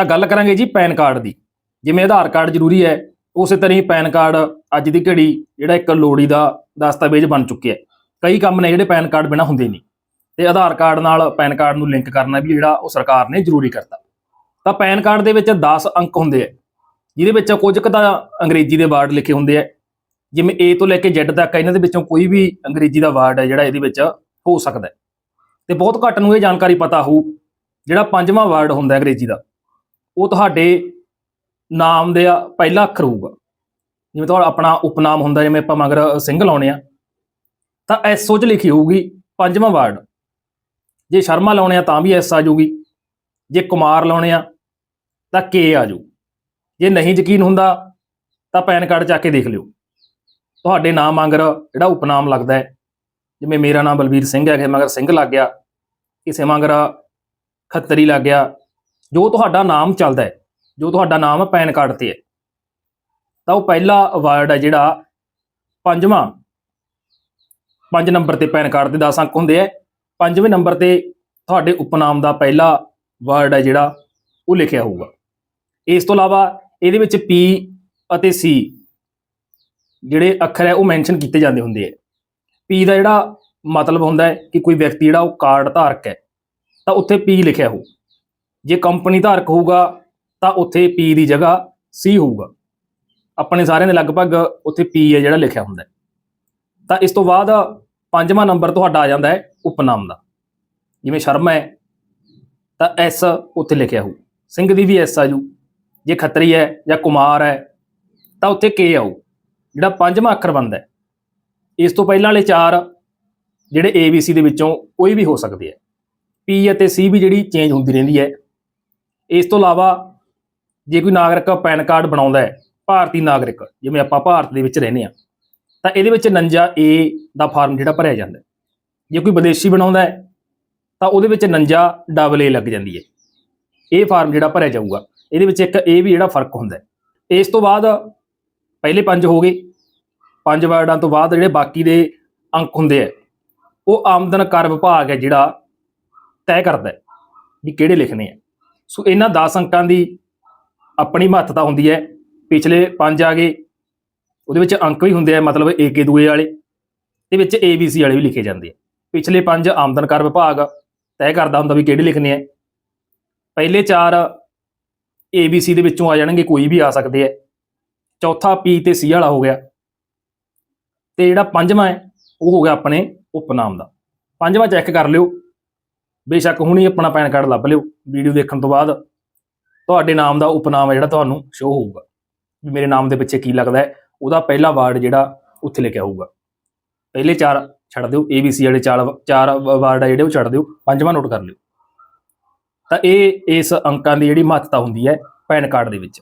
ਤਾਂ ਗੱਲ ਕਰਾਂਗੇ ਜੀ ਪੈਨ ਕਾਰਡ ਦੀ। ਜਿਵੇਂ ਆਧਾਰ ਕਾਰਡ ਜ਼ਰੂਰੀ ਹੈ, ਉਸੇ ਤਰ੍ਹਾਂ ਹੀ ਪੈਨ ਕਾਰਡ ਅੱਜ ਦੀ ਘੜੀ ਜਿਹੜਾ ਇੱਕ ਲੋੜੀ ਦਾ ਦਸਤਾਵੇਜ਼ ਬਣ ਚੁੱਕਿਆ ਹੈ। ਕਈ ਕੰਮ ਨੇ ਜਿਹੜੇ ਪੈਨ ਕਾਰਡ ਬਿਨਾ ਹੁੰਦੇ ਨਹੀਂ। ਤੇ ਆਧਾਰ ਕਾਰਡ ਨਾਲ ਪੈਨ ਕਾਰਡ ਨੂੰ ਲਿੰਕ ਕਰਨਾ ਵੀ ਜਿਹੜਾ ਉਹ ਸਰਕਾਰ ਨੇ ਜ਼ਰੂਰੀ ਕਰਤਾ। ਤਾਂ ਪੈਨ ਕਾਰਡ ਦੇ ਵਿੱਚ 10 ਅੰਕ ਹੁੰਦੇ ਆ। ਜਿਹਦੇ ਵਿੱਚ ਕੁਝ ਕੁ ਤਾਂ ਅੰਗਰੇਜ਼ੀ ਦੇ ਵਰਡ ਲਿਖੇ ਹੁੰਦੇ ਆ। ਜਿਵੇਂ A ਤੋਂ ਲੈ ਕੇ Z ਤੱਕ ਇਹਨਾਂ ਦੇ ਵਿੱਚੋਂ ਕੋਈ ਵੀ ਅੰਗਰੇਜ਼ੀ ਦਾ ਵਰਡ ਹੈ ਜਿਹੜਾ ਇਹਦੇ ਵਿੱਚ ਹੋ ਸਕਦਾ ਹੈ। ਤੇ ਬਹੁਤ ਘੱਟ ਨੂੰ ਇਹ ਜਾਣਕਾਰੀ ਪਤਾ ਹੋਊ, ਜਿਹੜਾ ਪੰਜਵਾਂ ਵਰਡ ਹੁੰਦਾ ਅੰਗਰੇਜ਼ੀ ਦਾ। ਉਹ ਤੁਹਾਡੇ ਨਾਮ ਦੇ ਪਹਿਲਾ ਅੱਖਰ ਹੋਊਗਾ ਜਿਵੇਂ ਤੁਹਾਡਾ ਆਪਣਾ ਉਪਨਾਮ ਹੁੰਦਾ, ਜਿਵੇਂ ਆਪਾਂ ਮਗਰ ਸਿੰਘ ਲਾਉਣੇ ਆ, ਤਾਂ ਐਸਓ ਚ ਲਿਖੀ ਹੋਊਗੀ ਪੰਜਵਾਂ ਵਰਡ ਜੇ ਸ਼ਰਮਾ ਲਾਉਣੇ ਆ ਤਾਂ ਵੀ ਐਸ ਆ ਜਾਊਗੀ, ਜੇ ਕੁਮਾਰ ਲਾਉਣੇ ਆ ਤਾਂ ਕੇ ਆ ਜਾਊ। ਜੇ ਨਹੀਂ ਯਕੀਨ ਹੁੰਦਾ ਤਾਂ ਪੈਨ ਕਾਰਡ ਚੱਕ ਕੇ ਦੇਖ ਲਿਓ। ਤੁਹਾਡੇ ਨਾਮ ਮਗਰ ਜਿਹੜਾ ਉਪਨਾਮ ਲੱਗਦਾ ਹੈ, ਜਿਵੇਂ ਮੇਰਾ ਨਾਮ ਬਲਬੀਰ ਸਿੰਘ ਹੈ ਕਿ ਮਗਰ ਸਿੰਘ ਲੱਗ ਗਿਆ, ਕਿਸੇ ਮਗਰ ਖੱਤਰੀ ਲੱਗ ਗਿਆ ਜੋ ਤੁਹਾਡਾ ਨਾਮ ਚੱਲਦਾ ਹੈ, ਜੋ ਤੁਹਾਡਾ ਨਾਮ ਪੈਨ ਕਾਰਡ ਤੇ ਹੈ। ਤਾਂ ਉਹ ਪਹਿਲਾ ਵਰਡ ਹੈ ਜਿਹੜਾ ਪੰਜਵਾਂ, ਪੰਜ ਨੰਬਰ ਤੇ ਪੈਨ ਕਾਰਡ ਦੇ 10 ਅੰਕ ਹੁੰਦੇ ਆ ਪੰਜਵੇਂ ਨੰਬਰ ਤੇ ਤੁਹਾਡੇ ਉਪਨਾਮ ਦਾ ਪਹਿਲਾ ਵਰਡ ਹੈ ਜਿਹੜਾ, ਉਹ ਲਿਖਿਆ ਹੋਊਗਾ। ਇਸ ਤੋਂ ਇਲਾਵਾ ਇਹਦੇ ਵਿੱਚ P ਅਤੇ C ਜਿਹੜੇ ਅੱਖਰ ਹੈ, ਉਹ ਮੈਂਸ਼ਨ ਕੀਤੇ ਜਾਂਦੇ ਹੁੰਦੇ ਆ P ਦਾ ਜਿਹੜਾ ਮਤਲਬ ਹੁੰਦਾ ਹੈ ਕਿ ਕੋਈ ਵਿਅਕਤੀ ਜਿਹੜਾ ਉਹ ਕਾਰਡ ਧਾਰਕ ਹੈ, ਤਾਂ ਉੱਥੇ P ਲਿਖਿਆ ਹੋਊ। ਜੇ ਕੰਪਨੀ ਧਾਰਕ ਹੋਊਗਾ, ਤਾਂ ਉੱਥੇ ਪੀ ਦੀ ਜਗ੍ਹਾ ਸੀ ਹੋਊਗਾ। ਆਪਣੇ ਸਾਰਿਆਂ ਦੇ ਲਗਭਗ ਉੱਥੇ ਪੀ ਹੈ ਜਿਹੜਾ ਲਿਖਿਆ ਹੁੰਦਾ ਤਾਂ ਇਸ ਤੋਂ ਬਾਅਦ ਪੰਜਵਾਂ ਨੰਬਰ ਤੁਹਾਡਾ ਆ ਜਾਂਦਾ ਹੈ ਉਪਨਾਮ ਦਾ। ਜਿਵੇਂ ਸ਼ਰਮਾ ਹੈ, ਤਾਂ S ਉੱਥੇ ਲਿਖਿਆ ਹੋਊ। ਸਿੰਘ ਦੀ ਵੀ S ਆਜੂ ਜੇ। ਖੱਤਰੀ ਹੈ ਜਾਂ ਕੁਮਾਰ ਹੈ, ਤਾਂ ਉੱਥੇ ਕੇ ਆਊ। ਜਿਹੜਾ ਪੰਜਵਾਂ ਅੱਖਰ ਬਣਦਾ ਇਸ ਤੋਂ ਪਹਿਲਾਂ ਵਾਲੇ ਚਾਰ ਜਿਹੜੇ ABC ਦੇ ਵਿੱਚੋਂ ਕੋਈ ਵੀ ਹੋ ਸਕਦੇ ਹੈ। ਪੀ ਅਤੇ ਸੀ ਵੀ ਜਿਹੜੀ ਚੇਂਜ ਹੁੰਦੀ ਰਹਿੰਦੀ ਹੈ ਇਸ ਤੋਂ ਇਲਾਵਾ ਜੇ ਕੋਈ ਨਾਗਰਿਕ ਪੈਨ ਕਾਰਡ ਬਣਾਉਂਦਾ ਹੈ, ਭਾਰਤੀ ਨਾਗਰਿਕ, ਜਿਵੇਂ ਆਪਾਂ ਭਾਰਤ ਦੇ ਵਿੱਚ ਰਹਿੰਦੇ ਆ ਤਾਂ ਇਹਦੇ ਵਿੱਚ 49 ਏ ਦਾ ਫਾਰਮ ਜਿਹੜਾ ਭਰਿਆ ਜਾਂਦਾ ਜੇ ਕੋਈ ਵਿਦੇਸ਼ੀ ਬਣਾਉਂਦਾ ਹੈ, ਤਾਂ ਉਹਦੇ ਵਿੱਚ 49 ਡਬਲ ਏ ਲੱਗ ਜਾਂਦੀ ਹੈ। ਇਹ ਫਾਰਮ ਜਿਹੜਾ ਭਰਿਆ ਜਾਊਗਾ, ਇਹਦੇ ਵਿੱਚ ਇੱਕ ਇਹ ਵੀ ਜਿਹੜਾ ਫ਼ਰਕ ਹੁੰਦਾ ਇਸ ਤੋਂ ਬਾਅਦ ਪਹਿਲੇ ਪੰਜ ਹੋ ਗਏ। ਪੰਜ ਵਰਡਾਂ ਤੋਂ ਬਾਅਦ ਜਿਹੜੇ ਬਾਕੀ ਦੇ ਅੰਕ ਹੁੰਦੇ ਆ ਉਹ ਆਮਦਨ ਕਰ ਵਿਭਾਗ ਹੈ ਜਿਹੜਾ ਤੈਅ ਕਰਦਾ ਵੀ ਕਿਹੜੇ ਲਿਖਣੇ ਆ ਸੋ ਇਹਨਾਂ 10 ਅੰਕਾਂ ਦੀ ਆਪਣੀ ਮਹੱਤਤਾ ਹੁੰਦੀ ਹੈ। ਪਿਛਲੇ ਪੰਜ ਆ ਗਏ। ਉਹਦੇ ਵਿੱਚ ਅੰਕ ਵੀ ਹੁੰਦੇ ਆ, ਮਤਲਬ ਏਕੇ ਦੂਏ ਵਾਲੇ। ਤੇ ਵਿੱਚ ABC ਵਾਲੇ ਵੀ ਲਿਖੇ ਜਾਂਦੇ ਆ। ਪਿਛਲੇ ਪੰਜ ਆਮਦਨ ਕਰ ਵਿਭਾਗ ਤੈਅ ਕਰਦਾ ਹੁੰਦਾ ਵੀ ਕਿਹੜੇ ਲਿਖਣੇ ਆ। ਪਹਿਲੇ ਚਾਰ ABC ਦੇ ਵਿੱਚੋਂ ਆ ਜਾਣਗੇ, ਕੋਈ ਵੀ ਆ ਸਕਦੇ ਆ। ਚੌਥਾ P ਤੇ C ਵਾਲਾ ਹੋ ਗਿਆ। ਤੇ ਜਿਹੜਾ ਪੰਜਵਾਂ ਹੈ, ਉਹ ਹੋ ਗਿਆ ਆਪਣੇ ਉਪਨਾਮ ਦਾ। ਪੰਜਵਾਂ ਚੈੱਕ ਕਰ ਲਿਓ। ਬੇਸ਼ੱਕ ਹੁਣੀ ਆਪਣਾ ਪੈਨ ਕਾਰਡ ਲੱਭ ਲਿਓ, ਵੀਡੀਓ ਦੇਖਣ ਤੋਂ ਬਾਅਦ। ਤੁਹਾਡੇ ਨਾਮ ਦਾ ਉਪਨਾਮ ਹੈ ਜਿਹੜਾ ਤੁਹਾਨੂੰ ਸ਼ੋ ਹੋਊਗਾ। ਵੀ ਮੇਰੇ ਨਾਮ ਦੇ ਪਿੱਛੇ ਕੀ ਲੱਗਦਾ ਹੈ, ਉਹਦਾ ਪਹਿਲਾ ਵਰਡ ਜਿਹੜਾ ਉੱਥੇ ਲਿਖਿਆ ਹੋਊਗਾ। ਪਹਿਲੇ ਚਾਰ ਛੱਡ ਦਿਓ ABC ਵਾਲੇ ਚਾਰ ਚਾਰ ਵਰਡ ਆ ਜਿਹੜੇ ਉਹ ਛੱਡ ਦਿਓ, ਪੰਜਵਾਂ ਨੋਟ ਕਰ ਲਿਓ। ਤਾਂ ਇਹ ਇਸ ਅੰਕਾਂ ਦੀ ਜਿਹੜੀ ਮਹੱਤਤਾ ਹੁੰਦੀ ਹੈ, ਪੈਨ ਕਾਰਡ ਦੇ ਵਿੱਚ।